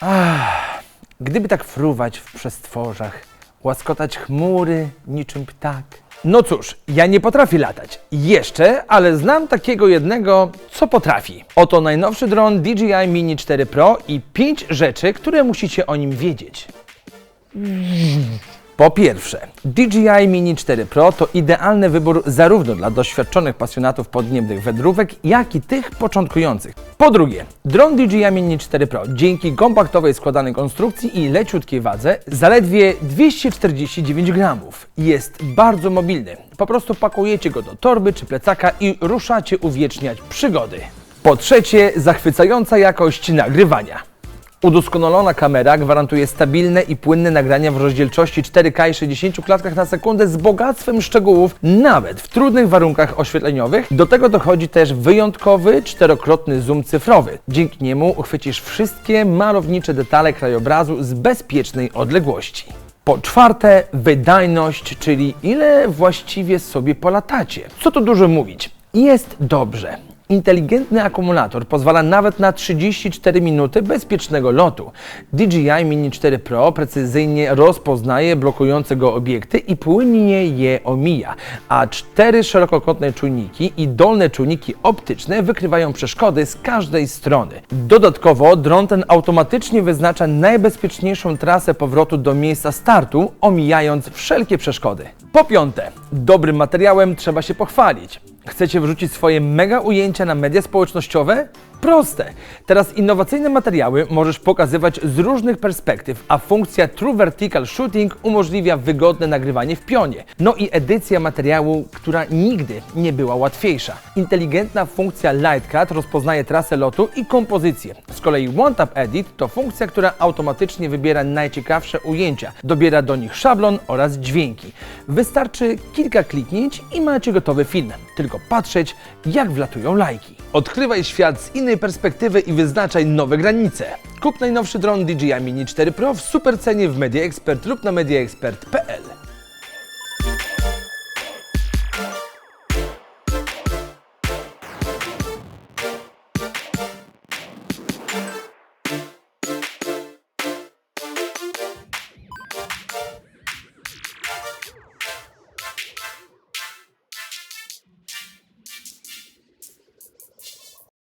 Ach, gdyby tak fruwać w przestworzach, łaskotać chmury niczym ptak. No cóż, ja nie potrafię latać. Jeszcze, ale znam takiego jednego, co potrafi. Oto najnowszy dron DJI Mini 4 Pro i 5 rzeczy, które musicie o nim wiedzieć. Po pierwsze, DJI Mini 4 Pro to idealny wybór zarówno dla doświadczonych pasjonatów podniebnych wędrówek, jak i tych początkujących. Po drugie, dron DJI Mini 4 Pro dzięki kompaktowej składanej konstrukcji i leciutkiej wadze zaledwie 249 gramów jest bardzo mobilny. Po prostu pakujecie go do torby czy plecaka i ruszacie uwieczniać przygody. Po trzecie, zachwycająca jakość nagrywania. Udoskonalona kamera gwarantuje stabilne i płynne nagrania w rozdzielczości 4K i 60 klatkach na sekundę z bogactwem szczegółów, nawet w trudnych warunkach oświetleniowych. Do tego dochodzi też wyjątkowy czterokrotny zoom cyfrowy. Dzięki niemu uchwycisz wszystkie malownicze detale krajobrazu z bezpiecznej odległości. Po czwarte, wydajność, czyli ile właściwie sobie polatacie. Co tu dużo mówić? Jest dobrze. Inteligentny akumulator pozwala nawet na 34 minuty bezpiecznego lotu. DJI Mini 4 Pro precyzyjnie rozpoznaje blokujące go obiekty i płynnie je omija, a cztery szerokokątne czujniki i dolne czujniki optyczne wykrywają przeszkody z każdej strony. Dodatkowo dron ten automatycznie wyznacza najbezpieczniejszą trasę powrotu do miejsca startu, omijając wszelkie przeszkody. Po piąte, dobrym materiałem trzeba się pochwalić. Chcecie wrzucić swoje mega ujęcia na media społecznościowe? Proste! Teraz innowacyjne materiały możesz pokazywać z różnych perspektyw, a funkcja True Vertical Shooting umożliwia wygodne nagrywanie w pionie. No i edycja materiału, która nigdy nie była łatwiejsza. Inteligentna funkcja Lightcut rozpoznaje trasę lotu i kompozycję. Z kolei One Tap Edit to funkcja, która automatycznie wybiera najciekawsze ujęcia, dobiera do nich szablon oraz dźwięki. Wystarczy kilka kliknięć i macie gotowy film. Tylko patrzeć, jak wlatują lajki. Odkrywaj świat z innej perspektywy i wyznaczaj nowe granice. Kup najnowszy dron DJI Mini 4 Pro w super cenie w Media Expert lub na mediaexpert.pl.